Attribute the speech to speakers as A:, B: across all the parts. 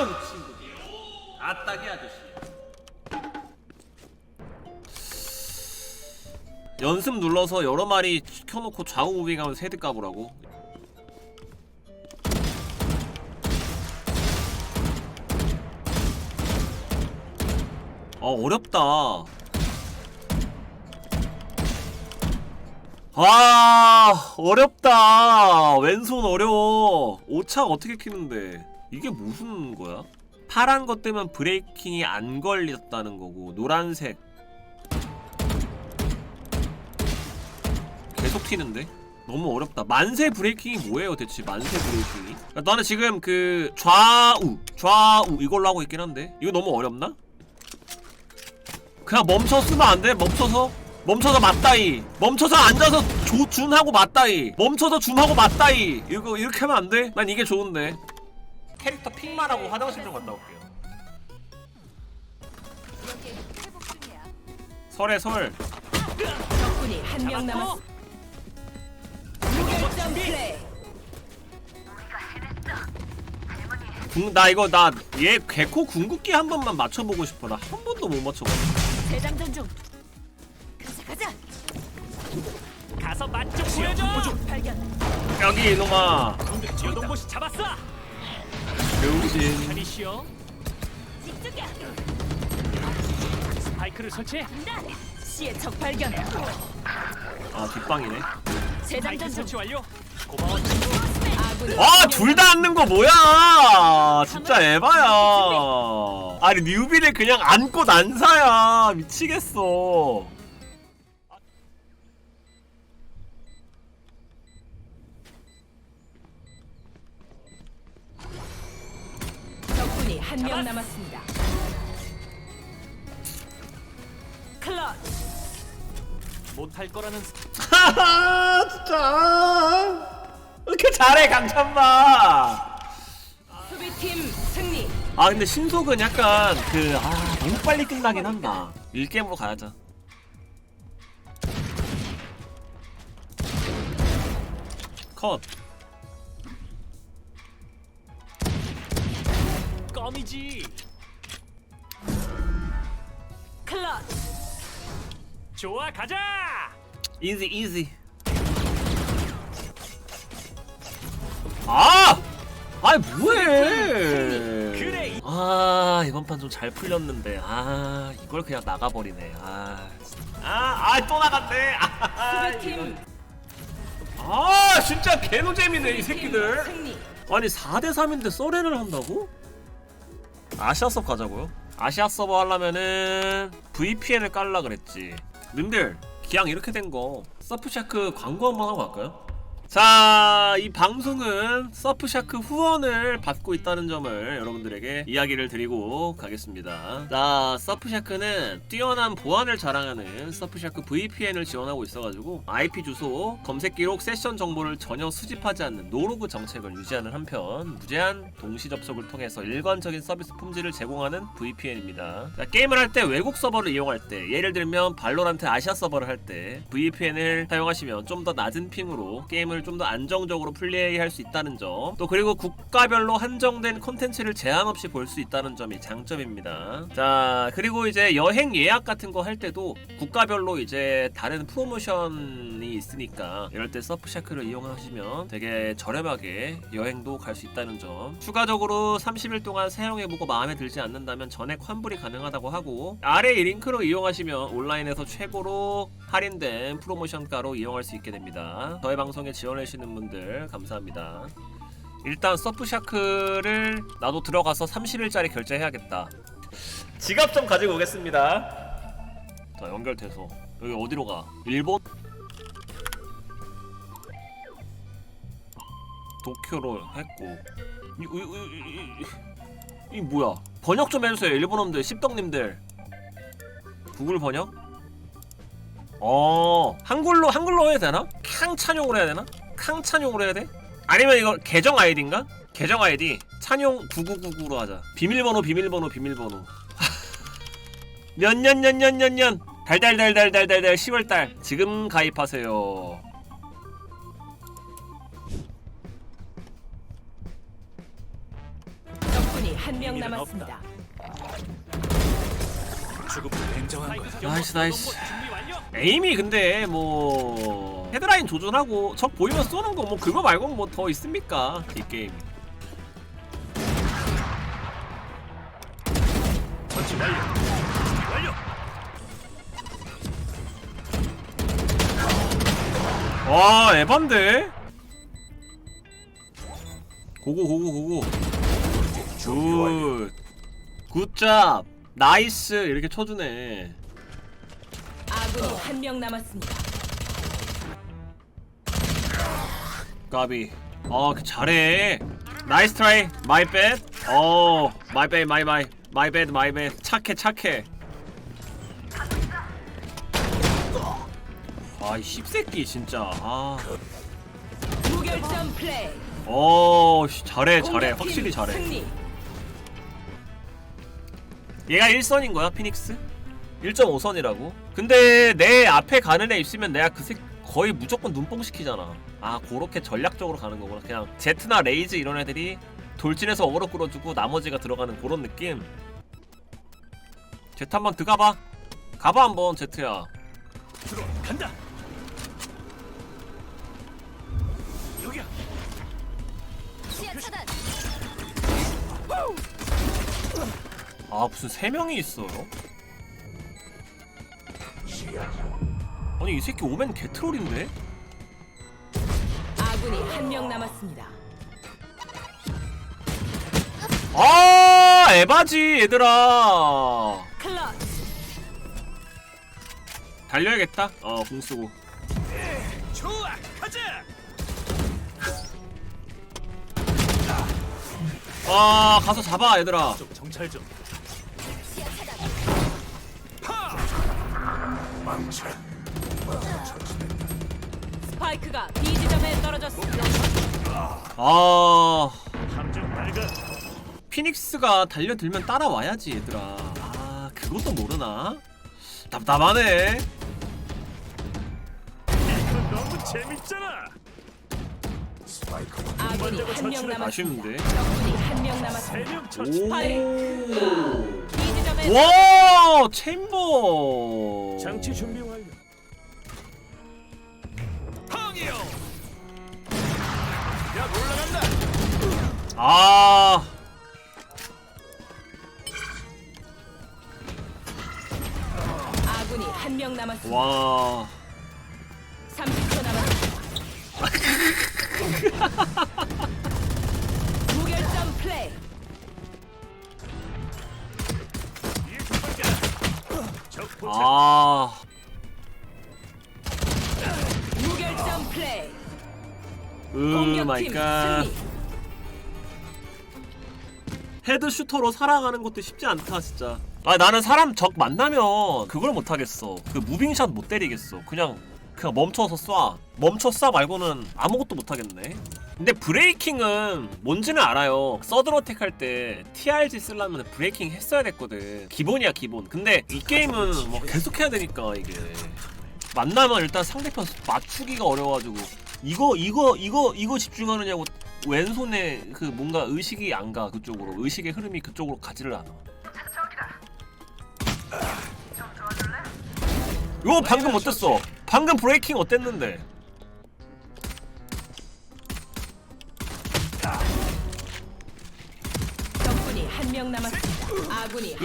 A: 바로 그 친구. 아따기 아저씨. 연습 눌러서 여러 마리 켜놓고 좌우 무빙하면서 헤드 까보라고. 어 어렵다. 아 어렵다. 왼손 어려워. 오착 어떻게 키는데? 이게 무슨 거야? 파란 것 때문에 브레이킹이 안 걸렸다는 거고 노란색 계속 튀는데? 너무 어렵다. 만세 브레이킹이 뭐예요, 대체? 만세 브레이킹이? 야, 나는 지금 그 좌우, 좌우 이걸로 하고 있긴 한데 이거 너무 어렵나? 그냥 멈춰 쓰면 안 돼? 멈춰서? 멈춰서 맞다이. 멈춰서 앉아서 조, 준하고 맞다이. 멈춰서 줌하고 맞다이. 이거 이렇게 하면 안 돼? 난 이게 좋은데. 캐릭터 픽만 하고 화장실 좀 갔다 올게요.
B: 여기 회복 중이야.
A: 설에 설.
C: 적군이 한 명 남았습니다. 무결점 플레이.
A: 궁, 나 이거 나 얘 개코 궁극기 한 번만 맞춰보고 싶어. 나 한 번도 못.
C: 재장전 중.
B: 가자 가자.
D: 가서 맛좀 보여줘.
C: 발견.
A: 여기 이놈아.
D: 요동보시 잡았어. 편히 쉬어.
B: 집중이야.
D: 스파이크를 설치해.
C: C의 적 발견.
A: 아 뒷방이네.
D: 스파이크
C: 재장전 중.
D: 설치 완료. 고마워.
C: 아군이
A: 아둘다 앉는 거 뭐야? 진짜 에바야. 아니 뉴비를 그냥 안고 난사야. 미치겠어.
C: 한 명. 남았습니다. 클러치.
D: 못할 거라는
A: 하하 진짜. 왜 이렇게 잘해 강찬마.
C: 수비팀 승리.
A: 아 근데 신속은 약간 그아 너무 빨리 끝나긴 한다. 1게임으로 가야죠. 컷.
D: 껌이지.
C: 클러치.
D: 좋아 가자.
A: 이지 이지. 아! 아이 뭐해?
D: 그래.
A: 아 이번 판 좀 잘 풀렸는데 아 이걸 그냥 나가버리네. 아 아아또 나갔네. 아, 아 진짜 개노잼이네 이 새끼들. 아니 4대 3인데 서렌을 한다고? 아시아 서버 가자고요? 아시아 서버 하려면은 VPN을 깔라 그랬지. 님들 기왕 이렇게 된 거 서프샤크 광고 한번 하고 갈까요? 자, 이 방송은 서프샤크 후원을 받고 있다는 점을 여러분들에게 이야기를 드리고 가겠습니다. 자, 서프샤크는 뛰어난 보안을 자랑하는 서프샤크 VPN을 지원하고 있어가지고 IP 주소, 검색 기록, 세션 정보를 전혀 수집하지 않는 노로그 정책을 유지하는 한편 무제한 동시 접속을 통해서 일관적인 서비스 품질을 제공하는 VPN입니다. 자, 게임을 할 때 외국 서버를 이용할 때 예를 들면 발로란트 아시아 서버를 할 때 VPN을 사용하시면 좀 더 낮은 핑으로 게임을 좀 더 안정적으로 플레이할 수 있다는 점. 또 그리고 국가별로 한정된 콘텐츠를 제한 없이 볼 수 있다는 점이 장점입니다. 자, 그리고 이제 여행 예약 같은 거 할 때도 국가별로 이제 다른 프로모션이 있으니까 이럴 때 서프샤크를 이용하시면 되게 저렴하게 여행도 갈 수 있다는 점. 추가적으로 30일 동안 사용해보고 마음에 들지 않는다면 전액 환불이 가능하다고 하고 아래 이 링크로 이용하시면 온라인에서 최고로 할인된 프로모션가로 이용할 수 있게 됩니다. 저희 방송에 지원 해주시는 분들 감사합니다. 일단 서프샤크를 나도 들어가서 30일짜리 결제해야겠다. 지갑 좀 가지고 오겠습니다. 자 연결돼서 여기 어디로 가? 일본? 도쿄로 했고 이, 이, 이, 이, 이 뭐야? 번역 좀 해주세요 일본놈들 십덕님들 구글 번역? 어 한글로 한글로 해야 되나? 캉 찬용으로 해야 되나? 캉찬용으로 해야 돼? 아니면 이거 계정 아이디인가? 계정 아이디 찬용 9999로 하자 비밀번호 비밀번호 비밀번호 몇 년년년 년년 달달달달달달달 10월달 지금 가입하세요
C: 적군이 한한명
D: 비밀은
C: 남았습니다.
E: 죽음을 냉정한 거야.
A: 나이스, 나이스. 에임이 근데 뭐 헤드라인 조준하고 적 보이면 쏘는 거 뭐 그거 말고는 뭐더 있습니까? 이 게임.
D: 전치 완료. 완료.
A: 와 에반데? 고고 고고 고고. 굿. 굿잡. 나이스. 이렇게 쳐주네.
C: 아군이 한명 남았습니다.
A: 까비 어 잘해 나이스 트라이 마이 뱃어 마이 뱃 마이 마이 마이 뱃 마이 뱃 착해 착해 아이 씹새끼 진짜 아
C: 무결점 플레이.
A: 어, 씨, 잘해, 잘해. 확실히 잘해.
C: 승리.
A: 얘가 1선인 거야, 피닉스? 1.5선이라고? 근데 내 앞에 가는 애 있으면 내가 그 새, 거의 무조건 눈뽕 시키잖아. 아, 그렇게 전략적으로 가는 거구나. 그냥 제트나 레이즈 이런 애들이 돌진해서 어그로 끌어주고 나머지가 들어가는 그런 느낌. 제트 한번 들어가봐. 가봐 한번 제트야.
D: 들어 간다. 여기야.
B: 시야 차단.
A: 아 무슨 세 명이 있어요? 아니 이 새끼 오멘 개트롤인데?
C: 아군이 한 명 남았습니다.
A: 아 에바지 얘들아
C: 클러치.
A: 달려야겠다 어 공 쓰고
D: 좋아 가자.
A: 아 가서 잡아 얘들아
D: 좀 정찰 좀.
B: 차단.
C: 스파이크가 B 지점에 떨어졌습니다.
A: 아
D: 함정 발견.
A: 피닉스가 달려들면 따라와야지 얘들아 아 그것도 모르나? 답답하네
D: 이거 너무 재밌잖아.
C: 아군이 한 명 남았습니다.
A: 아쉬운데
C: 적군이 한 명 남았습니다.
D: 세명 처치.
A: 오
C: B 지점에
A: 와 챔버
D: 장치 준비 완료.
A: 아
C: 아군이 한 명 남았습니다.
A: 와.
C: 30초 남았습니다. 무결점 플레이.
A: 아.
C: 무결점 플레이.
A: 으 마이
C: 공격팀
A: 갓.
C: 승리.
A: 헤드 슈터로 살아가는 것도 쉽지 않다 진짜. 아 나는 사람 적 만나면 그걸 못 하겠어. 그 무빙샷 못 때리겠어. 그냥 그냥 멈춰서 쏴. 멈춰 쏴 말고는 아무것도 못 하겠네. 근데 브레이킹은 뭔지는 알아요. 서든어택 할 때 TRG 쓰려면 브레이킹 했어야 됐거든. 기본이야 기본. 근데 이 게임은 뭐 계속 해야 되니까 이게 만나면 일단 상대편 맞추기가 어려워가지고 이거 이거 이거 이거 집중하느냐고 왼손에 그 뭔가 의식이 안 가 그쪽으로 의식의 흐름이 그쪽으로 가지를 않아. 이거 방금 어땠어? 방금 브레이킹 어땠는데?
C: 적군이 한 명 남았습니다. 아군이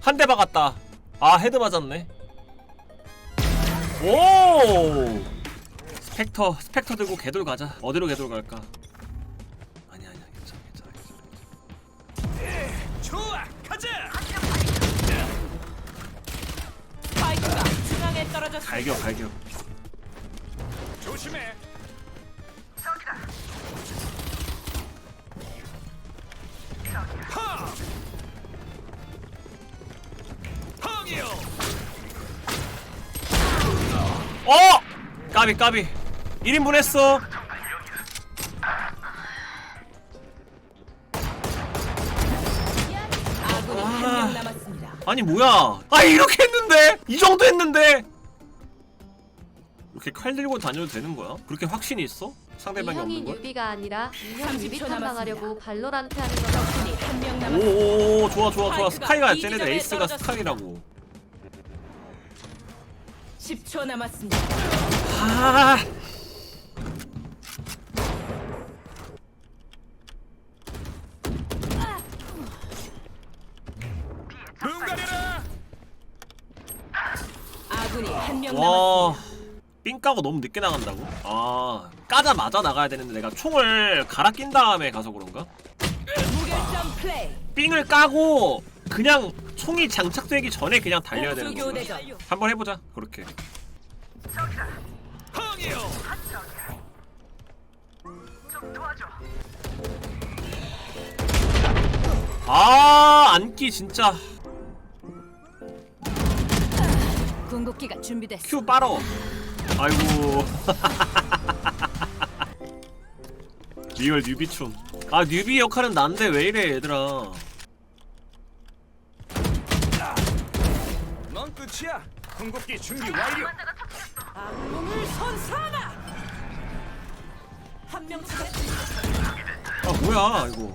A: 한 대 박았다. 아 헤드 맞았네. 오 스펙터 스펙터 들고 개돌 가자. 어디로 개돌 갈까? 아니 아니야 괜찮아 괜찮아.
D: 좋아 가자.
C: 스파이크가 중앙에 떨어졌습니다.
A: 갈겨 갈겨.
D: 조심해. 하! 황이요.
A: 어! 까비 까비 1인분 했어
C: 아군이 한 명 남았습니다.
A: 아니 뭐야 아 이렇게 했는데 이 정도 했는데 이렇게 칼 들고 다녀도 되는 거야? 그렇게 확신이 있어? 상대방이
F: 형이
A: 없는 걸?
F: 뉴비가 아니라 이형
C: 30초
F: 뉴비
C: 남았습니다.
F: 탐방하려고 발로란트 하는 거라
C: 적군이 한 명 남았습니다.
A: 오오오 좋아 좋아 좋아 스카이가
C: 이
A: 쟤네들 에이스가. 스카이라고
C: 10초 남았습니다.
A: 아
D: 눈 가려라.
C: 아군이 한 명
A: 와.
C: 남았습니다.
A: 삥 까고 너무 늦게 나간다고? 아 까자마자 나가야 되는데 내가 총을 갈아 낀 다음에 가서 그런가?
C: 무결점 플레이.
A: 삥을 까고 그냥 총이 장착되기 전에 그냥 달려야 되는
C: 공수 교대전.
A: 한번 해보자 그렇게. 아 안기 진짜
B: 궁극기가 준비됐어.
A: 큐 빨어 아이고 리얼 뉴비 춤 아 뉴비 역할은 난데 왜 이래 얘들아
D: 넌 끝이야. 궁극기 준비 완료.
C: 몸을 선사하라. 한명 찾았습니다.
A: 아 뭐야 이거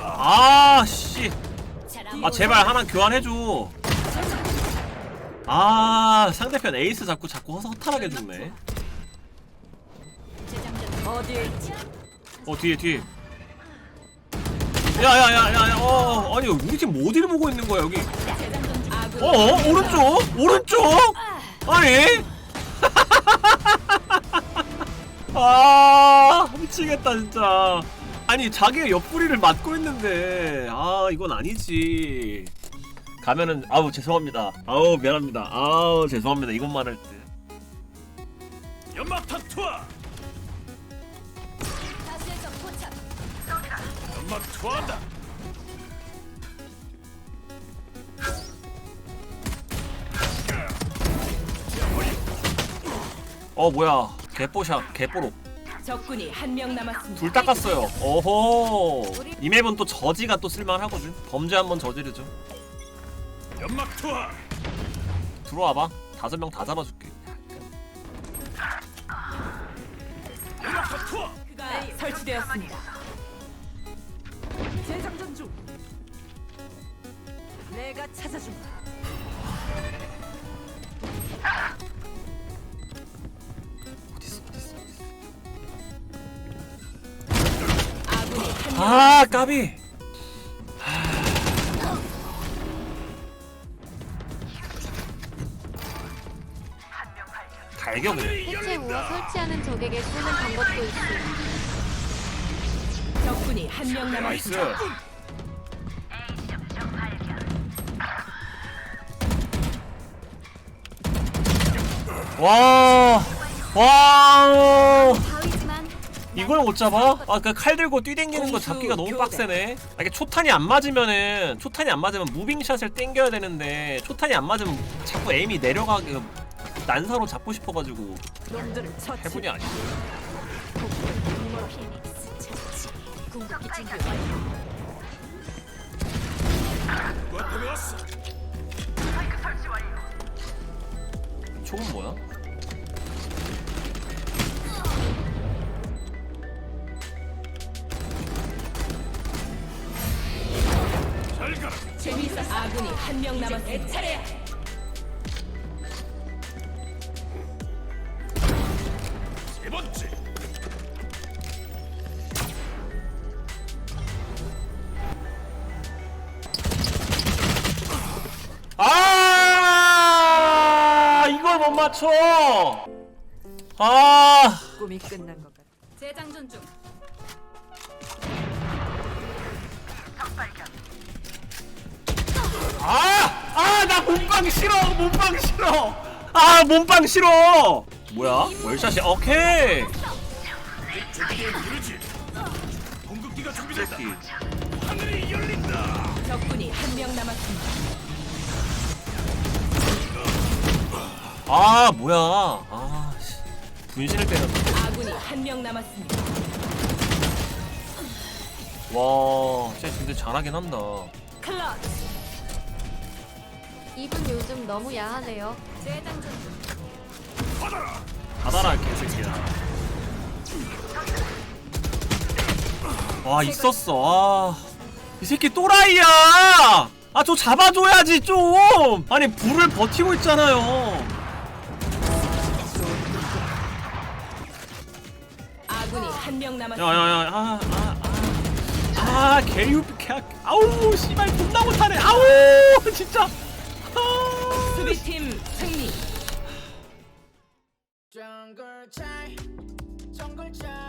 A: 아씨
B: 잘하고
A: 아 제발 하나 교환해줘 아 상대편 에이스 자꾸 자꾸 허탈하게 죽네.
C: 어디에?
A: 어 뒤에 뒤에. 야야야야야 어 아니 우리 팀뭐 어디를 보고 있는 거야 여기?
C: 아군.
A: 어 오른쪽? 오른쪽? 아니? 아 미치겠다 진짜. 아니 자기가 옆구리를 맞고 있는데. 아 이건 아니지 가면은 아우 죄송합니다. 아우 미안합니다. 아우 죄송합니다. 이것만 할 때.
D: 연막탄 투하.
B: 적 포착.
D: 연막 투하한다.
A: 어 뭐야. 개뽀샷 개뽀록
C: 적군이 한 명 남았습니다.
A: 둘 닦았어요. 어호 이 맵은 또 저지가 또 쓸만하거든. 범죄 한번 저지르죠
D: 연막 투하.
A: 들어와봐 다섯 명 다 잡아줄게
D: 연막탄 투하.
C: 그가 설치되었습니다. 재장전 중. 내가 찾아준다.
A: 어딨어 어딨어 어딨어
C: 아군이 한 명.
A: 아 까비 갈겨네
F: 해체 우어 설치하는 적에게 쏘는 방법도 있음.
C: 적군이 한 명
A: 나이스
C: 남았습니다.
A: 와, 와,
B: 바위지만
A: 이걸 못 잡아? 아, 그 칼 들고 뛰댕기는 거 잡기가 너무. 빡세네. 아, 이게 초탄이 안 맞으면은 초탄이 안 맞으면 무빙샷을 땡겨야 되는데 초탄이 안 맞으면 자꾸 에임이 내려가게 그 난사로 잡고 싶어가지고. 해분이
D: 왔어?
A: 총은 뭐야?
C: 재미있어. 아군이 한 명 남았습니다. 내 차례야.
A: 맞춰. 아,
C: 꿈이 끝난 것 같아.
B: 재장전 중.
A: 아, 아, 나 몸빵 싫어, 몸빵 싫어. 아, 몸빵 싫어. 뭐야? 월샷이 오케이.
D: 궁극기가 준비됐다. 하늘이 열린다.
C: 적군이 한 명 남았습니다.
A: 아, 뭐야? 아, 씨. 분신을 때렸네.
C: 아군이 한 명 남았습니다.
A: 와, 쟤 진짜 잘하긴 한다.
C: 클러치.
F: 이분 요즘 너무 야하네요.
B: 재장전 중.
A: 받아라. 개새끼야 와 있었어 아이 새끼 또라이야 아 저 잡아줘야지 좀 아니 불을 버티고 있잖아요
C: 아군이 한 명 남았습니다.
A: 야야야 아아아 아, 아, 개유 개 아우 씨발 존나 못하네 아우 진짜 아.
C: 수비팀 승리.
G: 정글 차이 정글 차이